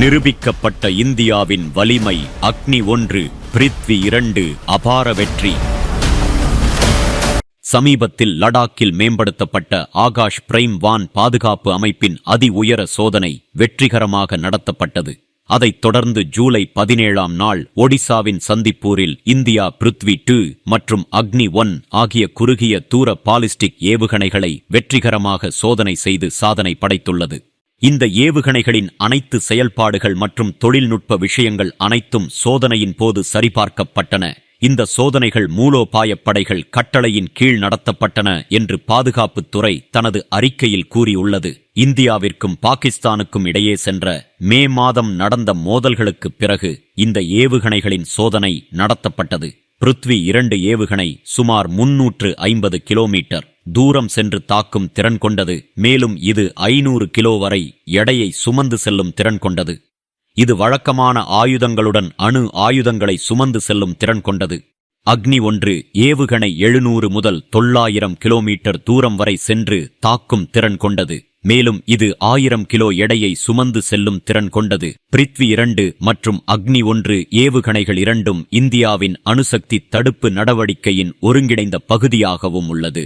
நிரூபிக்கப்பட்ட இந்தியாவின் வலிமை அக்னி ஒன்று பிரித்வி இரண்டு அபார வெற்றி. சமீபத்தில் லடாக்கில் மேம்படுத்தப்பட்ட ஆகாஷ் பிரைம் வான் பாதுகாப்பு அமைப்பின் அதி உயர சோதனை வெற்றிகரமாக நடத்தப்பட்டது. அதைத் தொடர்ந்து ஜூலை பதினேழாம் நாள் ஒடிசாவின் சந்திப்பூரில் இந்தியா பிருத்வி டூ மற்றும் அக்னி ஒன் ஆகிய குறுகிய தூர பாலிஸ்டிக் ஏவுகணைகளை வெற்றிகரமாக சோதனை செய்து சாதனை படைத்துள்ளது. இந்த ஏவுகணைகளின் அனைத்து செயல்பாடுகள் மற்றும் தொழில்நுட்ப விஷயங்கள் அனைத்தும் சோதனையின் போது சரிபார்க்கப்பட்டன. இந்த சோதனைகள் மூலோபாயப் படைகள் கட்டளையின் கீழ் நடத்தப்பட்டன என்று பாதுகாப்புத்துறை தனது அறிக்கையில் கூறியுள்ளது. இந்தியாவிற்கும் பாகிஸ்தானுக்கும் இடையே சென்ற மே மாதம் நடந்த மோதல்களுக்குப் பிறகு இந்த ஏவுகணைகளின் சோதனை நடத்தப்பட்டது. பிருத்வி இரண்டு ஏவுகணை சுமார் முன்னூற்று ஐம்பது கிலோமீட்டர். தூரம் சென்று தாக்கும் திறன் கொண்டது. மேலும் இது ஐநூறு கிலோ வரை எடையை சுமந்து செல்லும் திறன் கொண்டது. இது வழக்கமான ஆயுதங்களுடன் அணு ஆயுதங்களை சுமந்து செல்லும் திறன் கொண்டது. அக்னி ஒன்று ஏவுகணை எழுநூறு முதல் தொள்ளாயிரம் கிலோமீட்டர் தூரம் வரை சென்று தாக்கும் திறன் கொண்டது. மேலும் இது ஆயிரம் கிலோ எடையை சுமந்து செல்லும் திறன் கொண்டது. பிரித்வி இரண்டு மற்றும் அக்னி ஒன்று ஏவுகணைகள் இரண்டும் இந்தியாவின் அணுசக்தி தடுப்பு நடவடிக்கையின் ஒருங்கிணைந்த பகுதியாகவும் உள்ளது.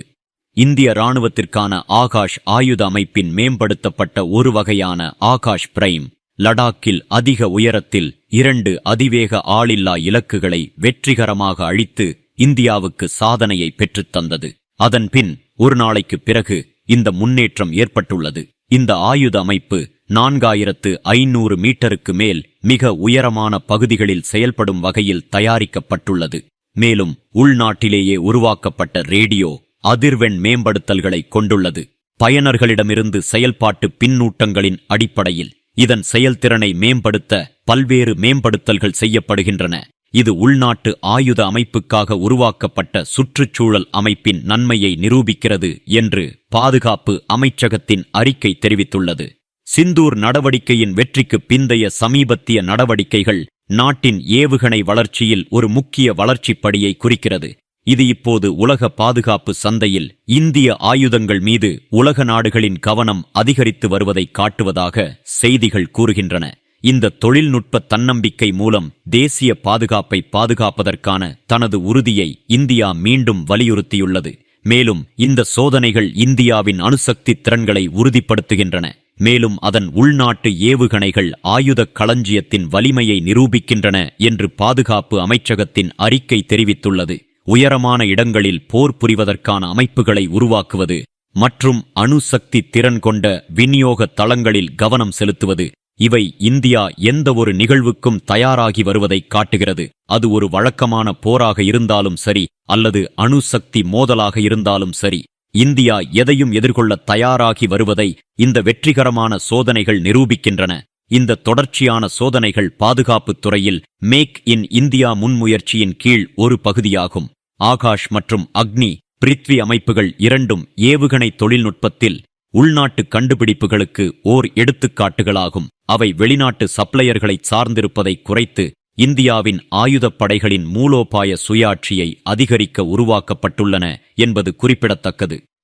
இந்திய ராணுவத்திற்கான ஆகாஷ் ஆயுத அமைப்பின் மேம்படுத்தப்பட்ட ஒரு வகையான ஆகாஷ் பிரைம் லடாக்கில் அதிக உயரத்தில் இரண்டு அதிவேக ஆளில்லா இலக்குகளை வெற்றிகரமாக அழித்து இந்தியாவுக்கு சாதனையை பெற்றுத்தந்தது அதன் அதன்பின் ஒரு நாளைக்குப் பிறகு இந்த முன்னேற்றம் ஏற்பட்டுள்ளது. இந்த ஆயுத அமைப்பு நான்காயிரத்து ஐநூறு மீட்டருக்கு மேல் மிக உயரமான பகுதிகளில் செயல்படும் வகையில் தயாரிக்கப்பட்டுள்ளது. மேலும் உள்நாட்டிலேயே உருவாக்கப்பட்ட ரேடியோ அதிர்வெண் மேம்படுத்தல்களை கொண்டுள்ளது. பயனர்களிடமிருந்து செயல்பாட்டு பின்னூட்டங்களின் அடிப்படையில் இதன் செயல்திறனை மேம்படுத்த பல்வேறு மேம்படுத்தல்கள் செய்யப்படுகின்றன. இது உள்நாட்டு ஆயுத அமைப்புக்காக உருவாக்கப்பட்ட சுற்றுச்சூழல் அமைப்பின் நன்மையை நிரூபிக்கிறது என்று பாதுகாப்பு அமைச்சகத்தின் அறிக்கை தெரிவித்துள்ளது. சிந்தூர் நடவடிக்கையின் வெற்றிக்கு பிந்தைய சமீபத்திய நடவடிக்கைகள் நாட்டின் ஏவுகணை வளர்ச்சியில் ஒரு முக்கிய வளர்ச்சிப் படியை குறிக்கிறது. இது இப்போது உலக பாதுகாப்பு சந்தையில் இந்திய ஆயுதங்கள் மீது உலக நாடுகளின் கவனம் அதிகரித்து வருவதை காட்டுவதாக செய்திகள் கூறுகின்றன. இந்த தொழில்நுட்ப தன்னம்பிக்கை மூலம் தேசிய பாதுகாப்பை பாதுகாப்பதற்கான தனது உறுதியை இந்தியா மீண்டும் வலியுறுத்தியுள்ளது. மேலும் இந்த சோதனைகள் இந்தியாவின் அணுசக்தி திறன்களை உறுதிப்படுத்துகின்றன. மேலும் அதன் உள்நாட்டு ஏவுகணைகள் ஆயுதக் களஞ்சியத்தின் வலிமையை நிரூபிக்கின்றன என்று பாதுகாப்பு அமைச்சகத்தின் அறிக்கை தெரிவித்துள்ளது. உயரமான இடங்களில் போர் புரிவதற்கான அமைப்புகளை உருவாக்குவது மற்றும் அணுசக்தி திறன் கொண்ட விநியோக தளங்களில் கவனம் செலுத்துவது. இவை இந்தியா எந்த ஒரு நிகழ்வுக்கும் தயாராகி வருவதை காட்டுகிறது. அது ஒரு வழக்கமான போராக இருந்தாலும் சரி அல்லது அணுசக்தி மோதலாக இருந்தாலும் சரி. இந்தியா எதையும் எதிர்கொள்ள தயாராகி வருவதை இந்த வெற்றிகரமான சோதனைகள் நிரூபிக்கின்றன. இந்த தொடர்ச்சியான சோதனைகள் பாதுகாப்புத் துறையில் மேக் இன் இந்தியா முன்முயற்சியின் கீழ் ஒரு பகுதியாகும். ஆகாஷ் மற்றும் அக்னி பிரித்வி அமைப்புகள் இரண்டும் ஏவுகணை தொழில்நுட்பத்தில் உள்நாட்டு கண்டுபிடிப்புகளுக்கு ஓர் எடுத்துக்காட்டுகளாகும். அவை வெளிநாட்டு சப்ளையர்களை சார்ந்திருப்பதை குறைத்து இந்தியாவின் ஆயுதப் படைகளின் மூலோபாய சுயாட்சியை அதிகரிக்க உருவாக்கப்பட்டுள்ளன என்பது குறிப்பிடத்தக்கது.